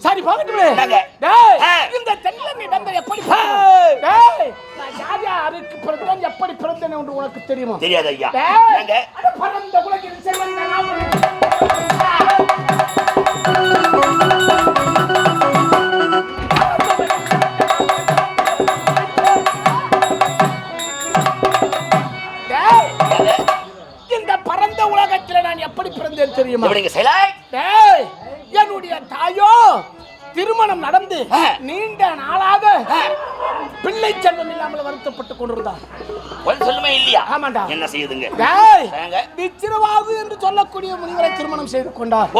சரி போகட்டுமே. இந்த தென்னங்கை வந்த எப்படி யார் யாருக்கு பிறந்தேன் எப்படி பிறந்தேன் என்று உனக்கு தெரியுமா? தெரியாது ஐயா. பரந்த உலகில் செல்வன் நான் எப்படி பிறந்தேன் தெரியுமா? என்னுடைய தாயோ திருமணம் நடந்து. நீண்ட நாளாக பிள்ளை செல்வம் இல்லாமல் வருத்தப்பட்டுக் கொண்டிருந்தார் சொல்லுமே இல்லையா? ஆமாண்டா. என்ன செய்யுதுங்க? விச்சிரவாகு என்று சொல்லக்கூடிய முனிவரை திருமணம் செய்து கொண்டார்.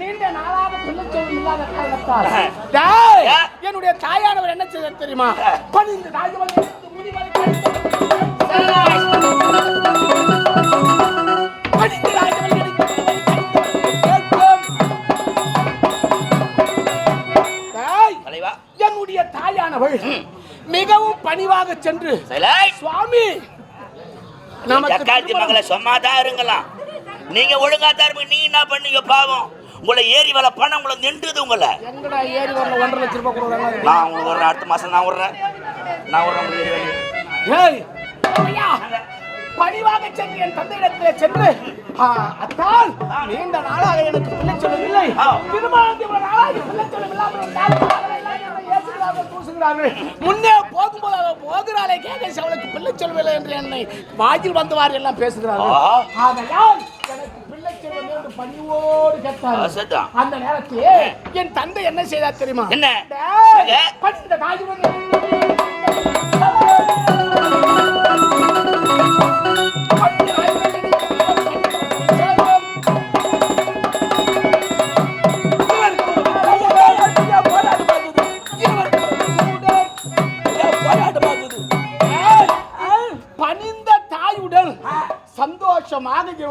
நீண்ட நாளாக பிள்ளை செல்வம் இல்லாத காரணத்தால். என்னுடைய தாயானவர் என்ன செய்தார் தெரியுமா? முனிவரை பணிவாக சென்று. சுவாமி! திருமணம். மகளை சும்மாதான் இருங்கலாம். நீங்க ஒழுங்கா தான் இருப்பீங்க. நீங்க என்ன பண்ணீங்க பாவம்? உங்களை ஏறி வர பணம் உங்களை நின்றுது உங்களை. வரல ஒன்றரை லட்சம் ரூபாய் கொடுக்குறாங்க நான் உங்களுக்கு ஒரு அடுத்த மாசம் நான் விடுறேன். நான் விடுறேன் பணிவாக சென்று என் தந்தையிடத்திலே சென்று நீண்ட நாளாக எனக்கு பிள்ளை சொல்லவில்லை. திருமணம் நாளாக பிள்ளை தூசுகிறார்கள். முன்னே போகும்போது அவ போகிறாளே கேட்க அவளுக்கு பிள்ளை சொல்லவில்லை என்று என்னை வாயில் வந்தவாறு எல்லாம் பேசுகிறார்கள். ஆகையால் எனக்கு பிள்ளை செல்வம் என்று பணிவோடு கேட்டார். அந்த நேரத்திலே என் தந்தை என்ன செய்தார் தெரியுமா என்ன?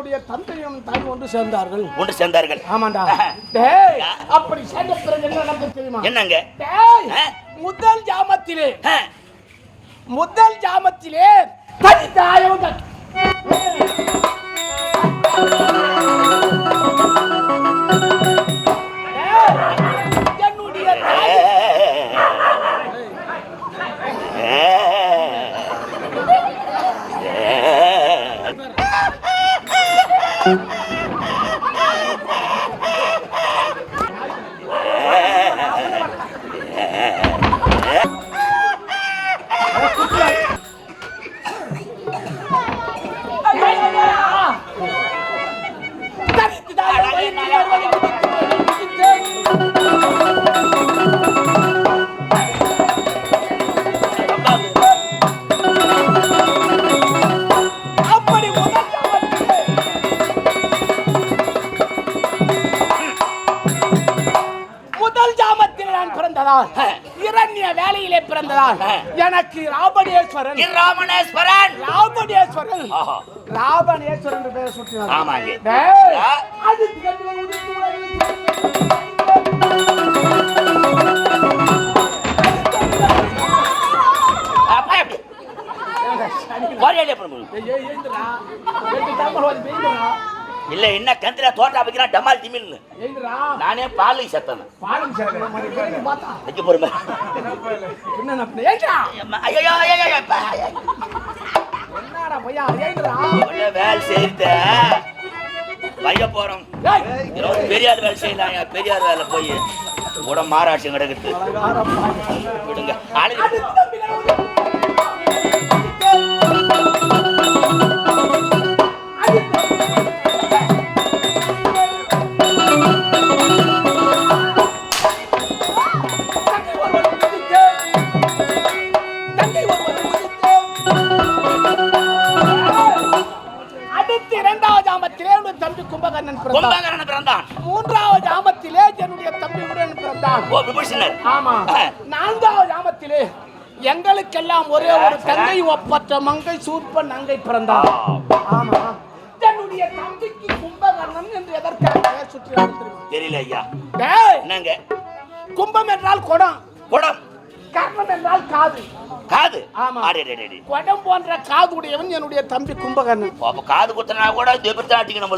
என்னுடைய தந்தையும் தாய் ஒன்று சேர்ந்தார்கள். ஒன்று சேர்ந்தார்கள். ஆமாண்டா. டேய் அப்படி சேர்ந்த பிறகு என்ன நடந்தது தெரியுமா? என்னங்க? டேய்? முதல் ஜாமத்திலே முதல் ஜாமத்திலே தனி தாயவுடன் பிறந்ததால் இரண்ய வேலையிலே பிறந்ததால் எனக்கு ராமணேஸ்வரன் ராபணேஸ்வரன் ஆஹா. ராபணேஸ்வரன் என்று பெயர் சுற்றினார் ஆமாங்க. அது இல்ல என்ன கந்திர தோட்டா வைக்கிறான் டமால் திமில்னு. நானே பாலை சத்தன. வைக்க போறேன் வேலை செய்த வைய போறோம். பெரியார் வேலை செய்யலாம் பெரியார் வேலை போய் கூட மாராட்சி கிடக்குது. விடுங்க. கும்பகர்ணன் பிறந்தான். மூன்றாவது ஆமத்திலே என்னுடைய தம்பி உடன் பிறந்தான். ஓ விபூஷணர். ஆமா. நான்காவது ஆமத்திலே எங்களுக்கெல்லாம் ஒரே ஒரு தங்கை ஒப்பற்ற மங்கை சூப்ப நங்கை பிறந்தார் ஆமா. என்னுடைய தம்பிக்கு கும்பகர்ணன் என்று எதற்காக சுற்றி தெரியல ஐயா. என்னங்க? கும்பம் என்றால் குடம். குடம். கர்ணம் என்றால் காது. காது? ஆமா. குடம் போன்ற காது உடையவன் என்னுடைய தம்பி கும்பகர்ணன். காது குத்துனா கூட தெபிர்த்தா அடிக்கணும்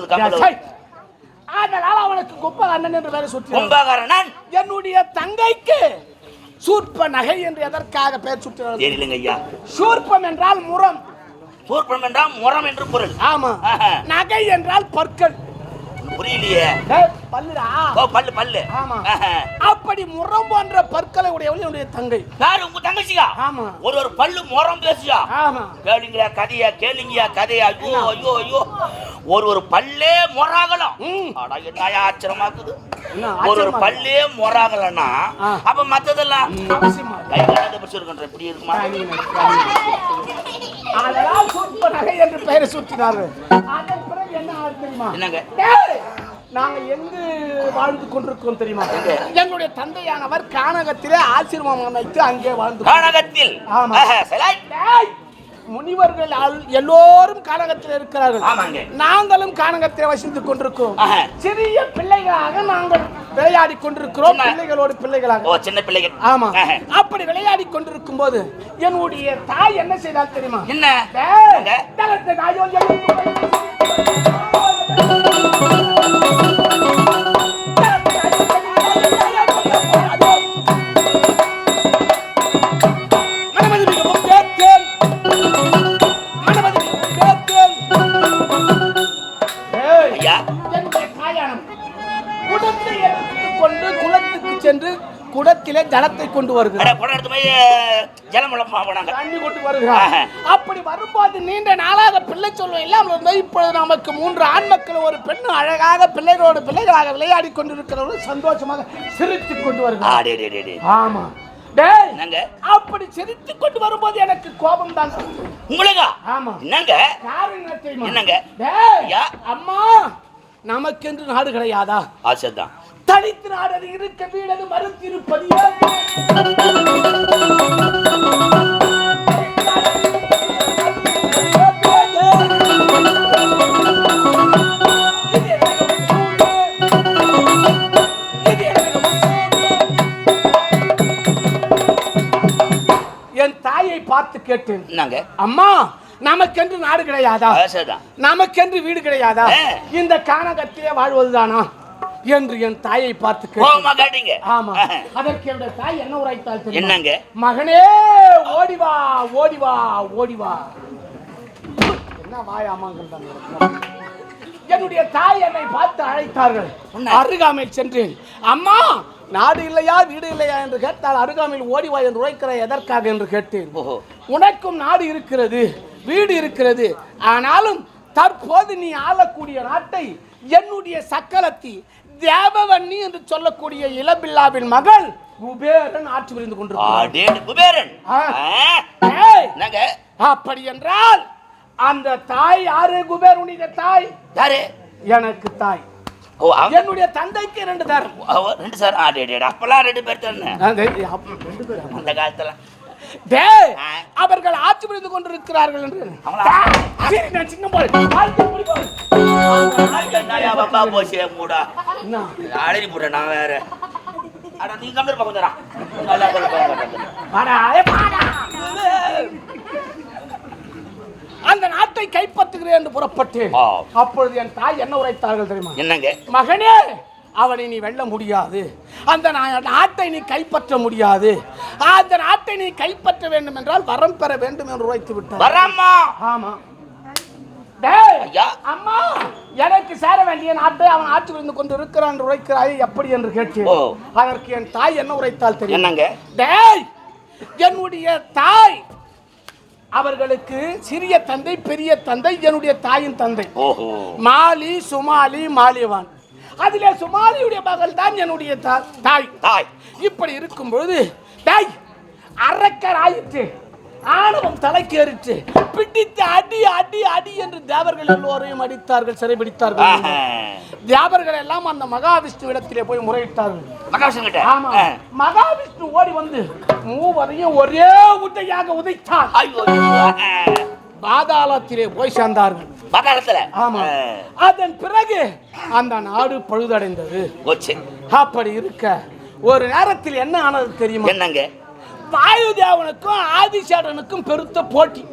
அதனால அவனுக்கு கும்பகர்ணன் என்று பெயர் சுற்றி கும்பகரணன்? என்னுடைய தங்கைக்கு சூர்ப்ப நகை என்று எதற்காக பெயர் சுற்றினார்? தெரியலங்க ஐயா. சூர்ப்பம் என்றால் முரம். சூர்பம் என்றால் முரம் என்று பொருள். ஆமா. நகை என்றால் பற்கள். புரியலையே. பல்லுடா. பல்லு பல்லு. ஆமா. அப்படி முரம் போன்ற பற்களை உடையவள் என்னுடைய தங்கை? யாரு? உங்க தங்கச்சியா? ஆமா. ஒரு ஒரு பல்லு முறம் பேசியா? ஆமா. கேளுங்களா கதையா கேளுங்கயா கதையா. ஐயோ ஐயோ ஐயோ. ஒரு ஒரு பல்லே மொறாகலாம் ம். அடா என்ன ஆச்சரியமாக்குது? ஒரு ஒரு பல்லே மொறாகலன்னா ஆ. அப்ப மத்ததெல்லாம்? கை காலாத பிடிச்சு இருக்கின்ற இப்படி இருக்குமா? அதனால் சூர்ப்ப நகை என்று பெயரை சுற்றினார்கள் என்னங்க? டேய், நாங்க எங்கு வாழ்ந்து கொண்டிருக்கோம் தெரியுமா? எங்க? என்னுடைய தந்தையானவர் கானகத்திலே ஆசிரமம் அமைத்து அங்கே வாழ்ந்து கானகத்தில்? முனிவர்கள் எல்லோரும் கானகத்தில் இருக்கிறார்கள். நாங்களும் கானகத்தில் வசித்துக் கொண்டிருக்கிறோம். ஆஹா. சிறிய பிள்ளைகளாக நாங்கள் விளையாடி கொண்டிருக்கிறோம். பிள்ளைகளோடு பிள்ளைகளாக. சின்ன பிள்ளைகள். ஆமா. அப்படி விளையாடி கொண்டிருக்கும் போது என்னுடைய தாய் என்ன செய்தால் தெரியுமா? என்ன? குடத்திலே ஜலத்தை கொண்டு வருகிறார். குடம் எடுத்து போய் ஜலம் விளம்பா போனாங்க. தண்ணி கொண்டு வருகிறார். அப்படி வரும்போது நீண்ட நாளாக பிள்ளை சொல்வம் இல்லாமல் இப்பொழுது நமக்கு மூன்று ஆண் மக்கள் ஒரு பெண் அழகாக பிள்ளைகளோடு பிள்ளைகளாக விளையாடி கொண்டிருக்கிறவர்கள் சந்தோஷமாக சிரித்துக் கொண்டு வருகிறார். ஆமா. அப்படி சிரித்துக் கொண்டு வரும்போது எனக்கு கோபம் தான் உங்களுக்கா? ஆமா. என்னங்க? என்னங்க? அம்மா நமக்கென்று நாடு கிடையாதா? ஆசைதான் தனித்து நாடது இருக்க வீடது மறுத்திருப்பது. என் தாயை பார்த்து கேட்டேன். அம்மா நமக்கென்று நாடு கிடையாதா? நமக்கென்று வீடு கிடையாதா. இந்த கானகத்திலே வாழ்வதுதானா? என்று என் தாயை பார்த்து கேட்டீங்க? ஆமா. அதற்கு என்னுடைய தாய் என்ன தெரியுமா? என்னங்க? மகனே ஓடி வா ஓடி வா ஓடி வா. என்ன வாய் ஆமாங்க என்னுடைய தாய் என்னை பார்த்து அழைத்தார்கள்? அருகாமையில் சென்றேன். அம்மா நாடு இல்லையா வீடு இல்லையா என்று கேட்டால் அருகாமையில் ஓடி வா என்று உரைக்கிற எதற்காக என்று கேட்டேன். உனக்கும் நாடு இருக்கிறது வீடு இருக்கிறது. ஆனாலும் தற்போது நீ ஆளக்கூடிய நாட்டை என்னுடைய சக்கலத்தி தேவவன்னி என்று சொல்லக்கூடிய இளபில்லாவின் மகள் குபேரன் ஆட்சி புரிந்து கொண்டிருக்கிறார் குபேரன். அப்படி என்றால் அந்த தாய் யாரு? குபேரனுடைய தாய். யாரு? எனக்கு தாய். என்னுடைய தந்தைக்கு ரெண்டு சார் ஆடே டே அப்பெல்லாம் ரெண்டு பேர் தானே? ரெண்டு? அந்த காலத்துல ஆ. அவர்கள் ஆட்சி புரிந்து கொண்டிருக்கிறார்கள் என்று? சரி, நான் சின்ன. என்னடா பாப்பா போச்சே மூடா என்ன? அழகி போட்டேன் நான் வேற அட நீ பக்கம் நல்லா போல வாடா. அந்த நாட்டை கைப்பற்றுகிறேன் என்று புறப்பட்டேன் ஆ. அப்பொழுது என் தாய் என்ன உரைத்தார்கள் தெரியுமா என்னங்க மகனே அவனை நீ வெல்ல முடியாது. அந்த நாட்டை நீ கைப்பற்ற முடியாது. அந்த நாட்டை நீ கைப்பற்ற வேண்டும் என்றால் வரம் பெற வேண்டும் என்று உரைத்து விட்டார். வராமா ஆமா. அம்மா எனக்கு சேர வேண்டிய நாட்டை அவன் ஆட்சி புரிந்து கொண்டு இருக்கிறான் உரைக்கிறாய் எப்படி என்று கேட்டேன். அதற்கு என் தாய் என்ன உரைத்தால் தெரியும்? என்னங்க? டேய் என்னுடைய தாய் அவர்களுக்கு சிறிய தந்தை பெரிய தந்தை என்னுடைய தாயின் தந்தை. மாலி சுமாலி மாலிவான் அதிலே சுமாலியுடைய மகள் தான் என்னுடைய தாய். தாய். இப்படி இருக்கும் பொழுது தாய் அரக்கர் ஆயிற்று. ஆணவம் தலைக்கேறிற்று. பிடித்து அடி அடி அடி என்று தேவர்கள் எல்லோரையும் அடித்தார்கள் சிறைபிடித்தார்கள். தேவர்கள் எல்லாம் அந்த மகாவிஷ்ணு இடத்திலே போய் முறையிட்டார்கள். மகாவிஷ்ணு கிட்ட ஆமா மகாவிஷ்ணு ஓடி வந்து மூவரையும் ஒரே உதையாக உதைத்தார். பாதாளத்திலே போய் சேர்ந்தார்கள். பக்கத்துல ஆமா. அதன் பிறகு அந்த நாடு பழுதடைந்தது. அப்படி இருக்க ஒரு நேரத்தில் என்ன ஆனது தெரியுமா? என்னங்க? வாயு தேவனுக்கும் ஆதிசேடனுக்கும் பெருத்த போட்டி.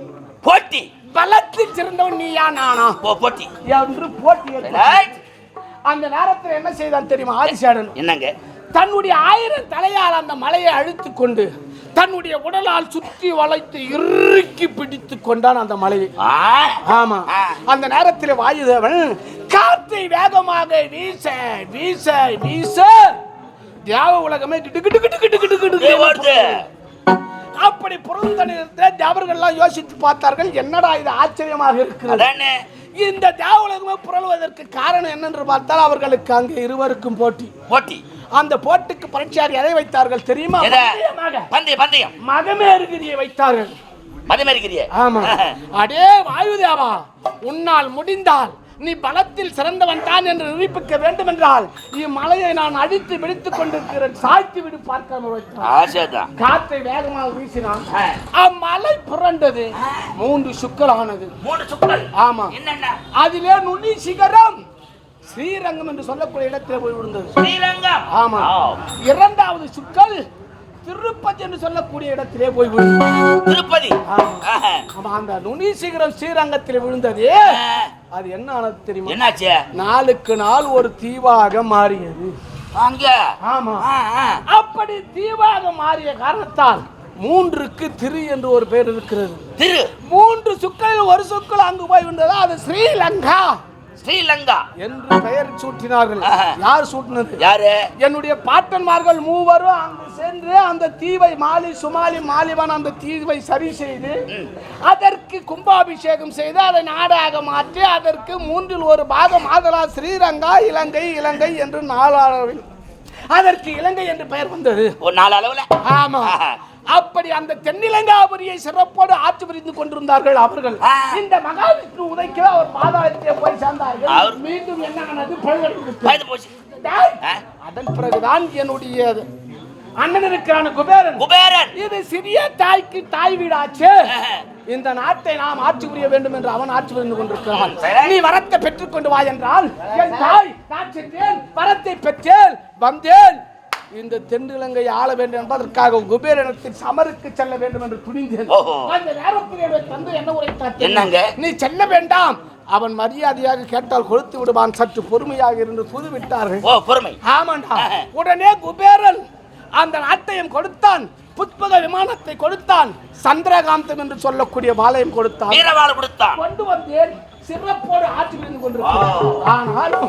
போட்டி. பலத்தில் சிறந்தவன் நீயா நானா போட்டி. என்று போட்டி. அந்த நேரத்தில் என்ன செய்தான் தெரியுமா? ஆதிசேடன் என்னங்க? தன்னுடைய ஆயிரம் தலையால் அந்த மலையை அழுத்து கொண்டு தன்னுடைய உடலால் சுற்றி வளைத்து இறுக்கி பிடித்து கொண்டான் அந்த மலையை ஆமா. அந்த நேரத்தில் வாயுதேவன் காற்றை வேகமாக வீச வீச வீச. தேவ உலகமே. அப்படி புறந்தனிருந்த தேவர்கள்லாம் யோசித்து பார்த்தார்கள் என்னடா இது ஆச்சரியமாக இருக்கிறது? இந்த தேவலகமே புரளுவதற்கு காரணம் என்னென்று பார்த்தால் அவர்களுக்கு அங்கே இருவருக்கும் போட்டி. போட்டி. அந்த போட்டிக்கு பரீட்சாரி எதை வைத்தார்கள் தெரியுமா. பந்தயம் பந்தயம். மகமேறுகிரியை வைத்தார்கள். மதம் இருக்கிறியே ஆமா. அடே வாயுதேவா உன்னால் முடிந்தால் நீ பலத்தில் சிறந்தவன் தான் என்று நிரூபிக்க வேண்டும் என்றால் இம்மலையை நான் அடித்து பிடித்துக் கொண்டிருக்கிறேன். சாய்த்து விடு ஆசைதான். காற்றை வேகமாக வீசினான் அம்மலை புரண்டது. மூன்று சுக்கலானது. மூணு சுக்கள் ஆமா. அதிலே நுனி சிகரம். ஸ்ரீரங்கம் என்று சொல்லக்கூடிய இடத்திலே போய் விழுந்தது. ஸ்ரீரங்கம்? ஆமா. இரண்டாவது சுக்கல் திருப்பதி என்று சொல்லக்கூடிய இடத்திலே போய் விழுந்தது. திருப்பதி? ஆமா. அந்த நுனி சிகரம் ஸ்ரீரங்கத்தில் விழுந்தது. அது என்ன ஆனது தெரியுமா? என்னாச்சு? நாளுக்கு நாள் ஒரு தீவாக மாறியது. ஆமா. அப்படி தீவாக மாறிய காரணத்தால் மூன்றுக்கு திரு என்று ஒரு பேர் இருக்கிறது. திரு. மூன்று சுக்களில் ஒரு சுக்கள் அங்கு போய் விழுந்ததா? அது ஸ்ரீலங்கா. ஸ்ரீலங்கா. என்று பெயர் சூட்டினார்கள். யார் சூட்டினது? யாரு? என்னுடைய பாட்டன்மார்கள் மூவரும் அங்கு சென்று அந்த தீவை மாலி சுமாலி மாலிவன் அந்த தீவை சரி செய்து அதற்கு கும்பாபிஷேகம் செய்து அதை நாடாக மாற்றி அதற்கு மூன்றில் ஒரு பாகம் ஆதலா ஸ்ரீரங்கா இலங்கை இலங்கை என்று நாளாளவில் அதற்கு இலங்கை என்று பெயர் வந்தது. ஒரு நாலு அளவுல. ஆமா. அப்படி அந்த தென்னிலங்காபுரியை சிறப்போடு ஆட்சி புரிந்து கொண்டிருந்தார்கள் அவர்கள். இந்த மகாவிஷ்ணு உதைக்கு அவர் பாதாளத்திலே போய் சேர்ந்தார்கள். அவர்- மீண்டும் என்ன ஆனது? போச்சு? அதன் பிறகுதான் என்னுடைய அண்ணன் இருக்கிறான குபேரன். குபேரன். இது சிறிய தாய்க்கு தாய் வீடாச்சு. இந்த நாட்டை நாம் ஆட்சி புரிய வேண்டும் என்று அவன் ஆட்சி புரிந்து கொண்டிருக்கிறான். நீ வரத்தை பெற்றுக் கொண்டு வா என்றால் என் தாய் நான் சென்றேன் வரத்தை பெற்றேன் வந்தேன். இந்த தென்னிலங்கை ஆள வேண்டும் என்பதற்காக குபேரனத்தின் சமருக்கு செல்ல வேண்டும் என்று துணிந்தேன். அந்த நேரத்தில் என்னுடைய தந்தை என்ன உரைத்தார் தெரியுமா? என்னங்க? நீ செல்ல வேண்டாம். அவன் மரியாதையாக கேட்டால் கொடுத்து விடுவான். சற்று பொறுமையாக இருந்து புது விட்டார்கள் ஓ பொறுமை. ஆமாண்டா. உடனே குபேரன் அந்த நாட்டையும் கொடுத்தான். புஷ்பக விமானத்தை கொடுத்தான். சந்திரகாந்தம் என்று சொல்லக்கூடிய வாளையும் கொடுத்தான். வீரவாள் கொடுத்தான். கொண்டு வந்தேன். சிறப்போடு ஆட்சி புரிந்து கொண்டிருக்கிறான் ஆ. ஆனாலும்